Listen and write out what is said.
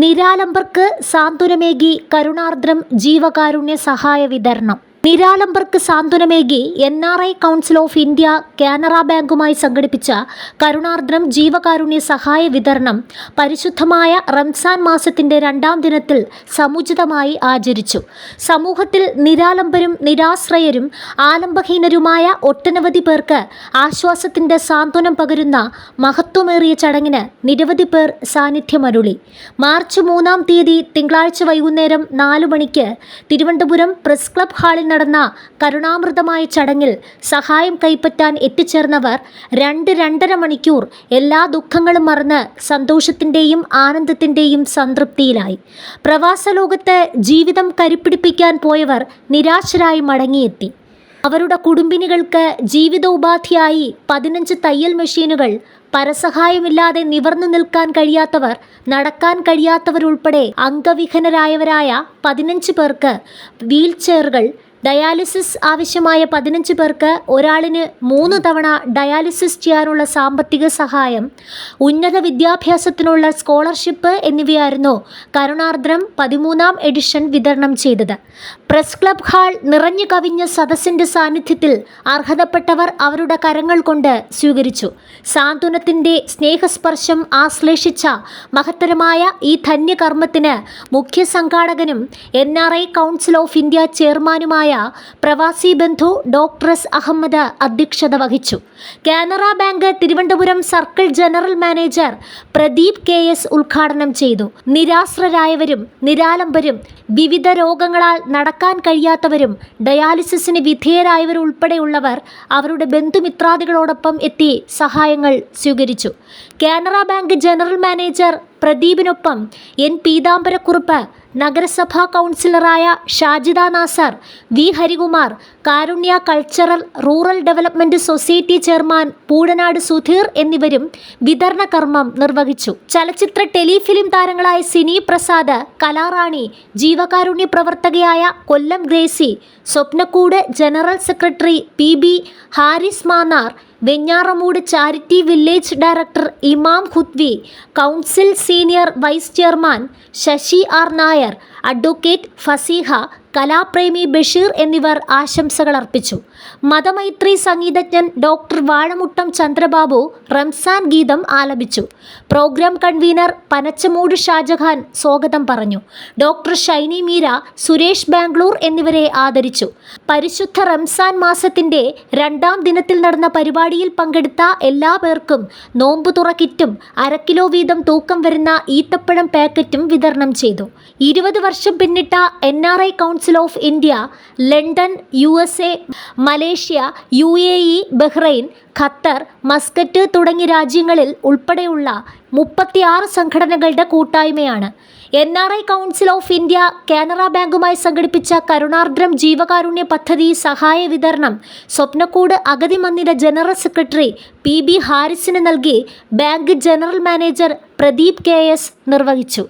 നിരാലംബർക്ക് സാന്ത്വനമേകി കരുണാർദ്രം ജീവകാരുണ്യ സഹായ വിതരണം. നിരാലംബർക്ക് സാന്ത്വനമേകി N R I council of India Canara ബാങ്കുമായി സംഘടിപ്പിച്ച കരുണാർദ്രം ജീവകാരുണ്യ സഹായ വിതരണം പരിശുദ്ധമായ റംസാൻ മാസത്തിന്റെ രണ്ടാം ദിനത്തിൽ സമുചിതമായി ആചരിച്ചു. സമൂഹത്തിൽ നിരാലംബരും നിരാശ്രയരും ആലംബഹീനരുമായ ഒട്ടനവധി പേർക്ക് ആശ്വാസത്തിന്റെ സാന്ത്വനം പകരുന്ന മഹത്വമേറിയ ചടങ്ങിന് നിരവധി പേർ സാന്നിധ്യമരുളി. മാർച്ച് മൂന്നാം തീയതി തിങ്കളാഴ്ച വൈകുന്നേരം നാലു മണിക്ക് തിരുവനന്തപുരം പ്രസ് ക്ലബ് ഹാളിൽ നടന്ന കരുണാമൃതമായ ചടങ്ങിൽ സഹായം കൈപ്പറ്റാൻ എത്തിച്ചേർന്നവർ രണ്ട് രണ്ടര മണിക്കൂർ എല്ലാ ദുഃഖങ്ങളും മറന്ന് സന്തോഷത്തിന്റെയും ആനന്ദത്തിന്റെയും സംതൃപ്തിയിലായി. പ്രവാസ ലോകത്ത് ജീവിതം കരുപ്പിടിപ്പിക്കാൻ പോയവർ നിരാശരായി മടങ്ങിയെത്തി. അവരുടെ കുടുംബിനികൾക്ക് ജീവിതോപാധിയായി പതിനഞ്ച് തയ്യൽ മെഷീനുകൾ പരസഹായമില്ലാതെ നിവർന്നു നിൽക്കാൻ കഴിയാത്തവർ നടക്കാൻ കഴിയാത്തവരുൾപ്പെടെ അംഗവിഹനരായവരായ പതിനഞ്ച് പേർക്ക് വീൽ ചെയറുകൾ ഡയാലിസിസ് ആവശ്യമായ പതിനഞ്ച് പേർക്ക് ഒരാളിന് മൂന്ന് തവണ ഡയാലിസിസ് ചെയ്യാനുള്ള സാമ്പത്തിക സഹായം ഉന്നത വിദ്യാഭ്യാസത്തിനുള്ള സ്കോളർഷിപ്പ് എന്നിവയായിരുന്നു കരുണാർദ്രം പതിമൂന്നാം എഡിഷൻ വിതരണം ചെയ്തത്. പ്രസ് ക്ലബ് ഹാൾ നിറഞ്ഞു കവിഞ്ഞ സദസ്സിന്റെ സാന്നിധ്യത്തിൽ അർഹതപ്പെട്ടവർ അവരുടെ കരങ്ങൾ കൊണ്ട് സ്വീകരിച്ചു. സാന്ത്വനത്തിന്റെ സ്നേഹസ്പർശം ആശ്ലേഷിച്ച മഹത്തരമായ ഈ ധന്യകർമ്മത്തിന് മുഖ്യ സംഘാടകനും N R I council of India ചെയർമാനുമായ പ്രവാസി ബന്ധു ഡോക്ടർസ് അഹമ്മദ് അധ്യക്ഷത വഹിച്ചു. Canara bank Thiruvananthapuram circle general manager Pradeep K S ഉദ്ഘാടനം ചെയ്തു. നിരാശ്രരായവരും നിരാലംബരും വിവിധ രോഗങ്ങളാൽ നടക്കാൻ കഴിയാത്തവരും ഡയാലിസിസിന് വിധേയരായവരുൾപ്പെടെയുള്ളവർ അവരുടെ ബന്ധുമിത്രാദികളോടൊപ്പം എത്തി സഹായങ്ങൾ സ്വീകരിച്ചു. കാനറ ബാങ്ക് ജനറൽ മാനേജർ പ്രദീപിനൊപ്പം എൻ പീതാംബരക്കുറുപ്പ് നഗരസഭാ കൗൺസിലറായ Shajida Nasar V Harikumar Karunya cultural rural development society chairman Poodanad Sudheer എന്നിവരും വിതരണ കർമ്മം നിർവഹിച്ചു. ചലച്ചിത്ര ടെലിഫിലിം താരങ്ങളായ സിനി പ്രസാദ് കലാറാണി ജീവകാരുണ്യ പ്രവർത്തകയായ Kollam Gracy Swapnakkoodu general secretary P B Haris Mannar Venjaramoodu charity village director Imam Khudwi council senior vice chairman Sasi R Nair advocate Faseeha Kalapremi Basheer എന്നിവർ ആശംസകൾ അർപ്പിച്ചു. മതമൈത്രി സംഗീതജ്ഞൻ ഡോക്ടർ വാഴമുട്ടം ചന്ദ്രബാബു റംസാൻ ഗീതം ആലപിച്ചു. പ്രോഗ്രാം കൺവീനർ പനച്ചമൂട് ഷാജഹാൻ സ്വാഗതം പറഞ്ഞു. ഡോക്ടർ ഷൈനി മീര സുരേഷ് ബാംഗ്ലൂർ എന്നിവരെ ആദരിച്ചു. പരിശുദ്ധ റംസാൻ മാസത്തിന്റെ രണ്ടാം ദിനത്തിൽ നടന്ന പരിപാടിയിൽ പങ്കെടുത്ത എല്ലാ പേർക്കും നോമ്പു തുറ കിറ്റും അര കിലോ വീതം തൂക്കം വരുന്ന ഈത്തപ്പഴം പാക്കറ്റും വിതരണം ചെയ്തു. ഇരുപത് വർഷം പിന്നിട്ട N R I council of India London U S A Malaysia U A E Bahrain Qatar Muscat തുടങ്ങിയ രാജ്യങ്ങളിൽ ഉൾപ്പെടെയുള്ള മുപ്പത്തിയാറ് സംഘടനകളുടെ കൂട്ടായ്മയാണ്. N R I council of India Canara ബാങ്കുമായി സംഘടിപ്പിച്ച കരുണാർദ്രം ജീവകാരുണ്യ പദ്ധതി സഹായ വിതരണം സ്വപ്നക്കൂട് അഗതി മന്ദിര ജനറൽ സെക്രട്ടറി പി ബി ഹാരിസിന് നൽകി bank general manager Pradeep K S നിർവഹിച്ചു.